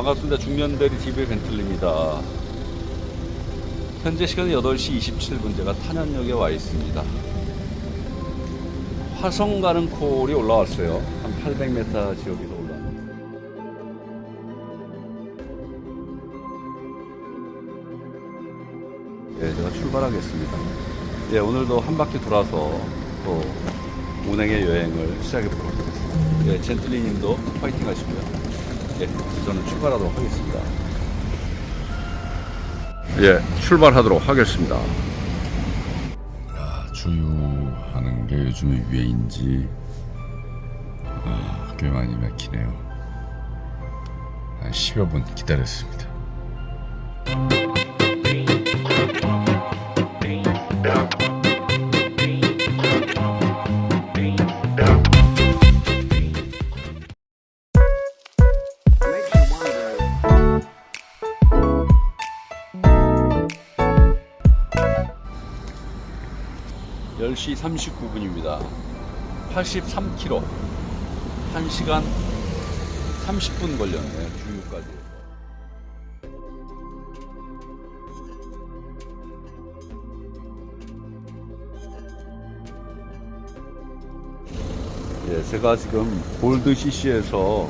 반갑습니다. 중년대리 TV의 벤틀리입니다. 현재 시간은 8시 27분 제가 탄현역에 와 있습니다. 화성 가는 콜이 올라왔어요. 한 800m 지역에서 올라왔는데. 예, 제가 출발하겠습니다. 예, 오늘도 한 바퀴 돌아서 또 운행의 여행을 시작해 보도록 하겠습니다. 예, 젠틀리 님도 파이팅 하시고요. 예, 저는 출발하도록 하겠습니다. 예, 출발하도록 하겠습니다. 아, 주유하는 게 요즘에 유행인지 아, 꽤 많이 막히네요. 한 10여 분 기다렸습니다. 열시 39분입니다. 83km. 1시간 30분 걸렸네요. 주유까지. 예, 제가 지금 골드 CC에서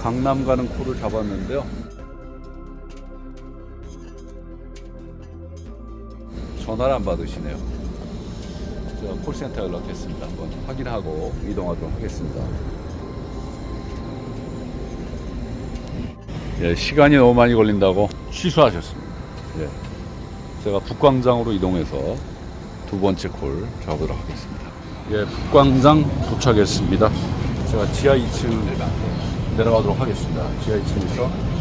강남 가는 코를 잡았는데요. 전화를 안 받으시네요. 제가 콜센터에 연락했습니다. 한번 확인하고 이동하도록 하겠습니다. 예, 시간이 너무 많이 걸린다고 취소하셨습니다. 예, 제가 북광장으로 이동해서 두 번째 콜 잡으도록 하겠습니다. 예, 북광장 도착했습니다. 제가 지하 2층 내려가도록 하겠습니다. 지하 2층에서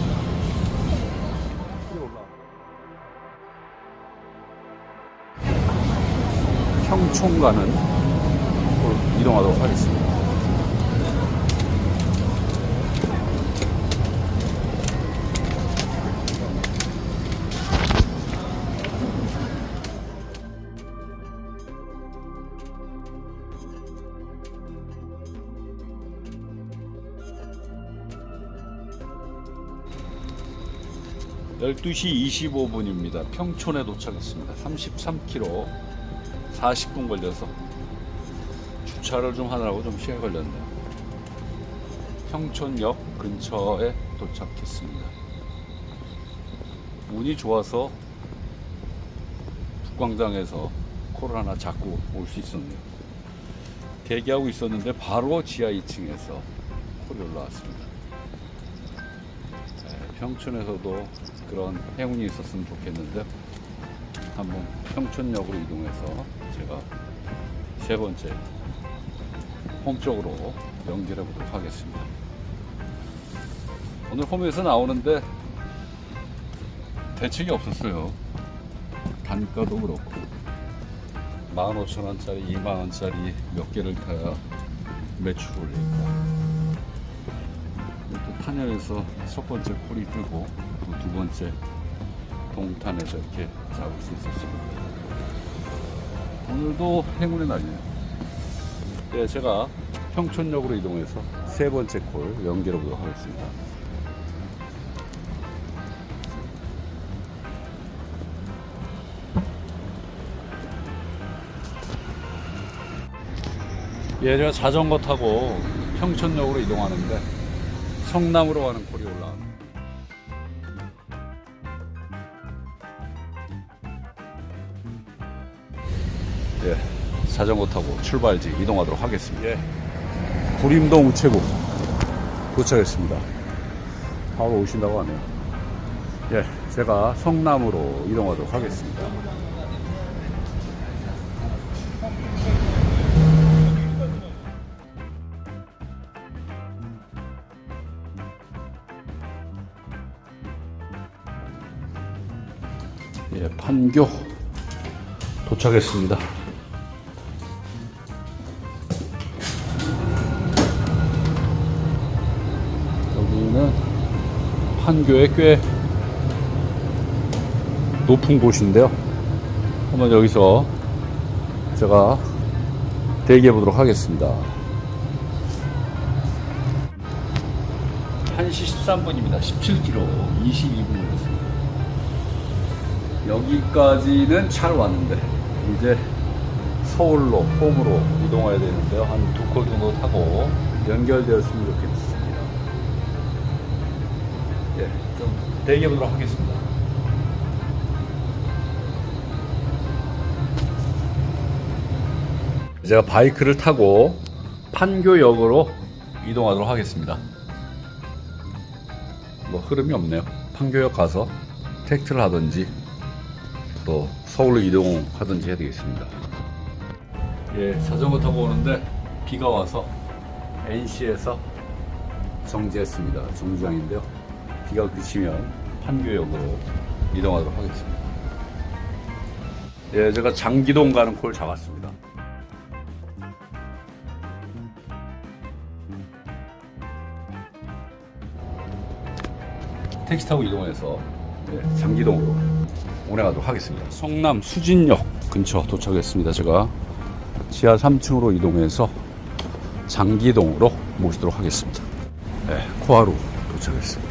평촌 가는 콜 이동하도록 하겠습니다. 열두 시 25분입니다. 평촌에 도착했습니다. 33km 40분 걸려서 주차를 좀 하느라고 좀 시간이 걸렸네요. 평촌역 근처에 도착했습니다. 운이 좋아서 북광장에서 하나 잡고 올 수 있었네요. 대기하고 있었는데 바로 지하 2층에서 콜이 올라왔습니다. 네, 평촌에서도 그런 행운이 있었으면 좋겠는데 한번 평촌역으로 이동해서 제가 세 번째 홈 쪽으로 연결해 보도록 하겠습니다. 오늘 홈에서 나오는데 대책이 없었어요. 단가도 그렇고 15,000원짜리, 2만원짜리 몇 개를 타야 매출을 올릴까. 또 탄현에서 첫 번째 콜이 뜨고 또 두 번째 동탄에서 이렇게 잡을 수 있었습니다. 오늘도 행운의 날이네요. 네, 제가 평촌역으로 이동해서 세 번째 콜 연결해 보도록 하겠습니다. 예, 제가 자전거 타고 평촌역으로 이동하는데 성남으로 가는 콜이 올라옵니다. 예, 자전거 타고 출발지 이동하도록 하겠습니다. 예, 구림동 우체국 도착했습니다. 바로 오신다고 하네요. 예, 제가 성남으로 이동하도록 하겠습니다. 예, 판교 도착했습니다. 판교에 꽤 높은 곳인데요. 한번 여기서 제가 대기해 보도록 하겠습니다. 1시 13분입니다. 17km 22분 걸렸습니다. 여기까지는 잘 왔는데 이제 서울로 홈으로 이동해야 되는데요. 한 두 콜 정도 타고 연결되었으면 좋겠습니다. 보도록 하겠습니다. 제가 바이크를 타고 판교역으로 이동하도록 하겠습니다. 뭐 흐름이 없네요. 판교역 가서 택트를 하든지 또 서울로 이동하든지 해야 되겠습니다. 예, 자전거 타고 오는데 비가 와서 NC에서 정지했습니다. 정류장인데요. 비가 그치면 판교역으로 이동하도록 하겠습니다. 예, 제가 장기동 가는 콜 잡았습니다. 택시 타고 이동해서 예, 장기동으로 운행하도록 하겠습니다. 성남 수진역 근처 도착했습니다. 제가 지하 3층으로 이동해서 장기동으로 모시도록 하겠습니다. 네, 코하루 도착했습니다.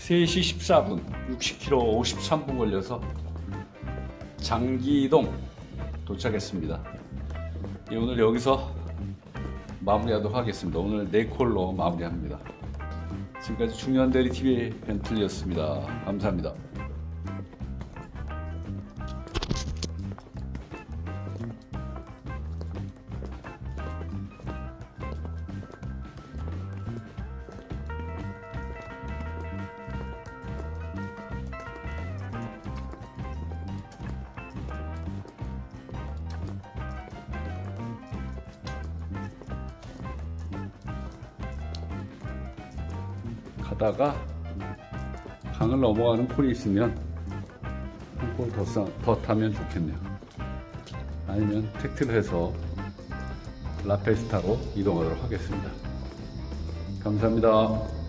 세시 14분, 60km 53분 걸려서 장기동 도착했습니다. 예, 오늘 여기서 마무리하도록 하겠습니다. 오늘 네 콜로 마무리합니다. 지금까지 중요한 대리 TV 벤틀리였습니다. 감사합니다. 가다가 강을 넘어가는 콜이 있으면 한 콜더 더 타면 좋겠네요. 아니면 택트를 해서 라페스타로 이동하도록 하겠습니다. 감사합니다.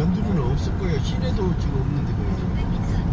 변두리 변두리는 없을 거예요. 시내도 지금 없는데 거기.